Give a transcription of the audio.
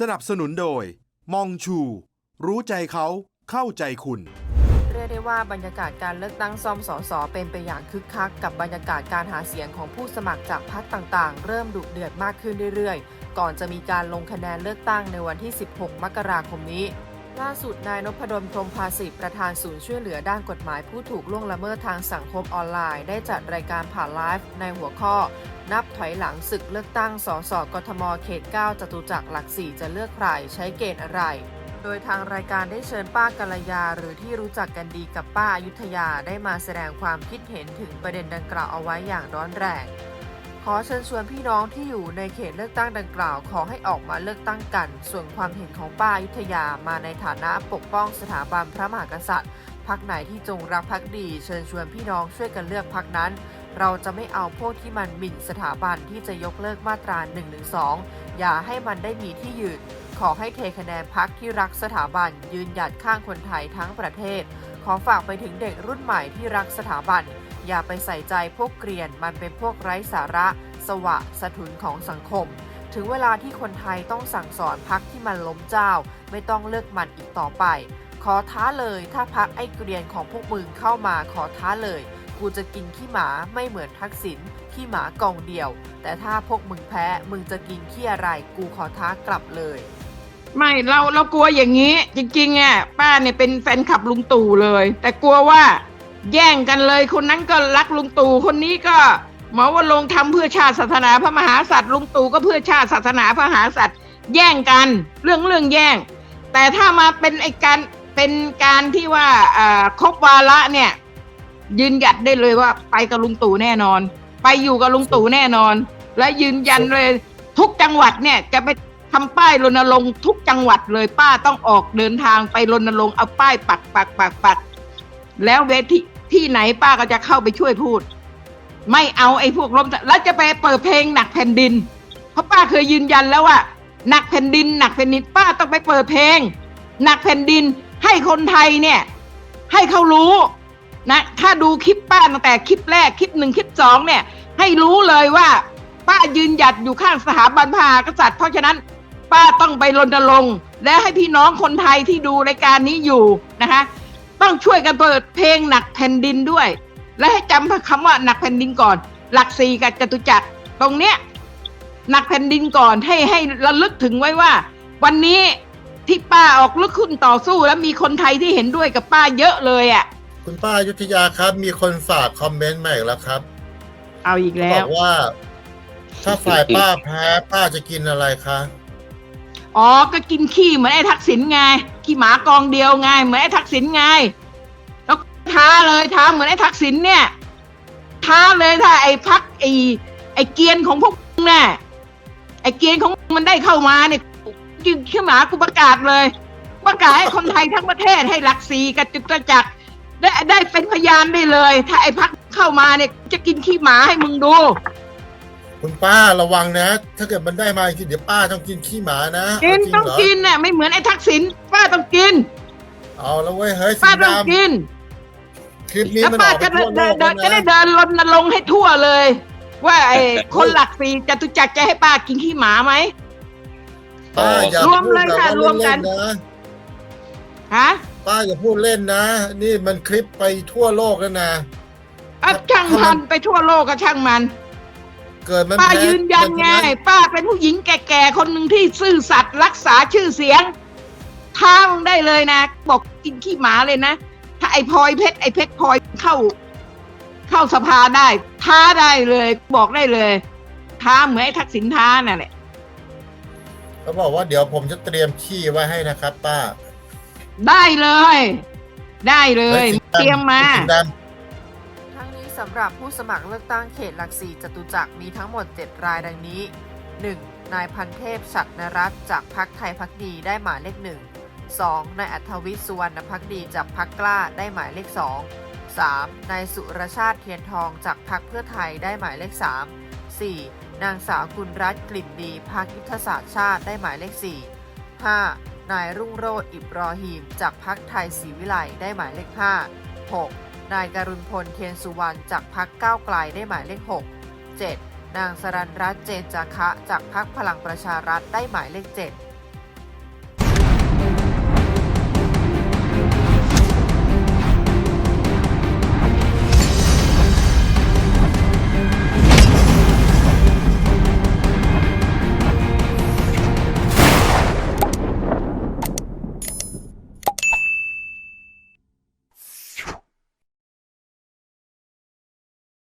สนับสนุนโดย มองชู รู้ใจเขาเข้าใจคุณ เรียกได้ว่าบรรยากาศการเลือกตั้งซ่อมสสเป็นไปอย่างคึกคัก กับบรรยากาศการหาเสียงของผู้สมัครจากพรรคต่างๆ เริ่มดุเดือดมากขึ้นเรื่อยๆ ก่อนจะมีการลงคะแนนเลือกตั้งในวันที่ 16 มกราคมนี้ ล่าสุดนายนพดลพรมภาสิประธานศูนย์ช่วยเหลือด้านกฎหมายผู้ถูกล่วงละเมิดทางสังคมออนไลน์ ได้จัดรายการผ่านไลฟ์ในหัวข้อ นับถอยหลังศึกเลือกตั้งสสกทมเขต 9จตุจักรหลักสี่จะเลือกใครใช้เกณฑ์อะไร โดยทางรายการได้เชิญป้ากัลยา หรือที่รู้จักกันดีกับป้าอายุทยาได้มาแสดงความคิดเห็นถึงประเด็นดังกล่าวเอาไว้อย่างร้อนแรง ขอเชิญชวนพี่น้องที่อยู่ในเขตเลือกตั้งดังกล่าว ขอให้ออกมาเลือกตั้งกัน ส่วนความเห็นของป้ายุทยามาในฐานะปกป้องสถาบันพระมหากษัตริย์พักไหนที่จงรักภักดี เชิญชวนพี่น้องช่วยกันเลือกพักนั้น เราจะไม่เอาพวกที่มันหมิ่นสถาบันที่จะยกเลิกมาตรา112อย่าให้มันได้มีที่ยืนขอให้เทคะแนนพักที่รักสถาบัน ยืนหยัดข้างคนไทยทั้งประเทศ ขอฝากไปถึงเด็กรุ่นใหม่ที่รักสถาบัน อย่าไปใส่ใจพวกเกรียนมันเป็นพวกไร้สาระ สวะ สะทุนของสังคม ถึงเวลาที่คนไทยต้องสั่งสอนพักที่มันล้มเจ้า ไม่ต้องเลือกมันอีกต่อไป ขอท้าเลยถ้าพักไอ้เกรียนของพวกมึงเข้ามาขอท้าเลย กูจะกินขี้หมาไม่เหมือนทักษิณขี้หมากองเดียว แต่ถ้าพวกมึงแพ้มึงจะกินขี้อะไร กูขอท้ากลับเลยไม่เราเรากลัวอย่างนี้ จริงๆอะป้าเนี่ยเป็นแฟนคลับลุงตู่เลย แต่กลัวว่า แย่งกันเลย คนนั้นก็รักลุงตู่คนนี้ก็หมอว่าลงค์ทำเพื่อชาติศาสนาพระมหากษัตริย์ลุงตู่ก็เพื่อชาติศาสนาพระมหากษัตริย์แย่งกันเรื่องเรื่องแย่ง แต่ถ้ามาเป็นไอการเป็นการที่ว่าครบวาระเนี่ย ยืนหยัดได้เลยว่าไปกับลุงตู่แน่นอน ไปอยู่กับลุงตู่แน่นอน และยืนยันเลยทุกจังหวัดเนี่ยจะไปทำป้ายรณรงค์ทุกจังหวัดเลยป้าต้องออกเดินทางไปรณรงค์เอาป้ายปักปักปักปักแล้วเวที ที่ไหนป้าก็จะเข้าไปช่วยพูด ไม่เอาไอ้พวกล้มแล้วจะไปเปิดเพลงหนักแผ่นดิน เพราะป้าเคยยืนยันแล้วว่าหนักแผ่นดิน หนักแผ่นดินป้าต้องไปเปิดเพลง หนักแผ่นดินให้คนไทยเนี่ย ให้เขารู้นะ ถ้าดูคลิปป้าตั้งแต่คลิปแรกคลิปหนึ่งคลิปสองเนี่ย ให้รู้เลยว่า ป้ายืนหยัดอยู่ข้างสถาบันพระมหากษัตริย์เพราะฉะนั้นป้าต้องไปรณรงค์และให้พี่น้องคนไทยที่ดูรายการนี้อยู่นะคะ ต้องช่วยกันเปิดเพลงหนักแผ่นดินด้วย และให้จำคำว่าหนักแผ่นดินก่อน หลักสี่กับจตุจักรตรงเนี้ยหนักแผ่นดินก่อนให้ให้ระลึกถึงไว้ว่า วันนี้ที่ป้าออกลุกขึ้นต่อสู้ แล้วมีคนไทยที่เห็นด้วยกับป้าเยอะเลยอะ่ะ คุณป้าอยุทธยาครับ มีคนฝากคอมเมนต์มาอีกแล้วครับ เอาอีกบแล้อวกว่า ถ้าฝ่ายป้าแพ้ป้าจะกินอะไรคะ อ๋อ ก็กินขี้เหมือนไอ้ทักษิณไง ขี้หมากองเดียวไง เหมือนไอ้ทักษิณไง แล้วท้าเลยท้าเหมือนไอ้ทักษิณเนี่ย ท้าเลยถ้าไอ้พักไอ้ไอ้เกียนของพวกมึงน่ะไอ้เกียนของมันได้เข้ามาเนี่ยกินขี้หมากูประกาศเลย ประกาศให้คนไทยทั้งประเทศให้หลักสีกับจุตจักได้ได้เป็นพยานได้เลย ถ้าไอ้พักเข้ามาเนี่ยจะกินขี้หมาให้มึงดู คุณป้าระวังนะ ถ้าเกิดมันได้มาจริงเดี๋ยวป้าต้องกินขี้หมานะกินเาจริต้องเหรกินน่ะไม่เหมือนไอ้ทักษิณป้าต้องกิน เอาแล้วเว้ยเฮ้ยสีป้าต้องดำกินคลิปนี้แล้วมันอป้าอกไปจะทั่วโลเดินกเดิแล้วนจะได้นะเดินรณรงค์ให้ทั่วเลย ว่าไอ้คนหลักสี่จตุจักรจะให้ป้ากินขี้หมาไหม ป้าอย่ารวมพูดเลยแบบค่ะว่ารวมกัเล่นนๆนะฮะป้าอย่าพูดเล่นนะ นี่มันคลิปไปทั่วโลกแล้วนะ อะช่างมันไปทั่วโลกก็ช่างมัน เกิดมันป้าแพ้ยืนยันไงเป็ป้าเป็นผู้หญิงแก่ๆ คนหนึ่งที่ซื่อสัตย์รักษาชื่อเสียงท้ามึงได้เลยนะ บอกกินขี้หมาเลยนะ ถ้าไอ้พลอยเพชรไอ้เพชรพลอยเข้า เข้าสภาได้ ท้าได้เลย บอกได้เลย ท้าเหมือนไอ้ทักษิณท้านั่นแหละ เขาบอกว่าเดี๋ยวผมจะเตรียมขี้ไว้ให้นะครับ ป้าได้เลย ได้เลยฮ้สีดำเตรียมมา สีดทั้งนี้ สำหรับผู้สมัครเลือกตั้งเขตหลักสี่จตุจักรมีทั้งหมด 7 รายดังนี้ 1. นายพันเทพฉัตรนรัตน์จากพักไทยพักดีได้หมายเลข1 2. นายอัธวิทย์สุวรรณพักดีจากพักกล้าได้หมายเลข 2 3. นายสุรชาติเทียนทองจากพักเพื่อไทยได้หมายเลข 3 4. นางสาวกุลรัตน์กลิ่นดีพักยุทธศาสตร์ชาติได้หมายเลข 4 5. นายรุ่งโรจน์อิบรอฮีม จากพักไทยศรีวิไลได้หมายเลข 5 6. นายการุณพลเทียนสุวรรณจากพักก้าวไกลได้หมายเลข 6 7. นางสรันรัตน์เจนจาคะ จากพักพลังประชารัฐได้หมายเลข 7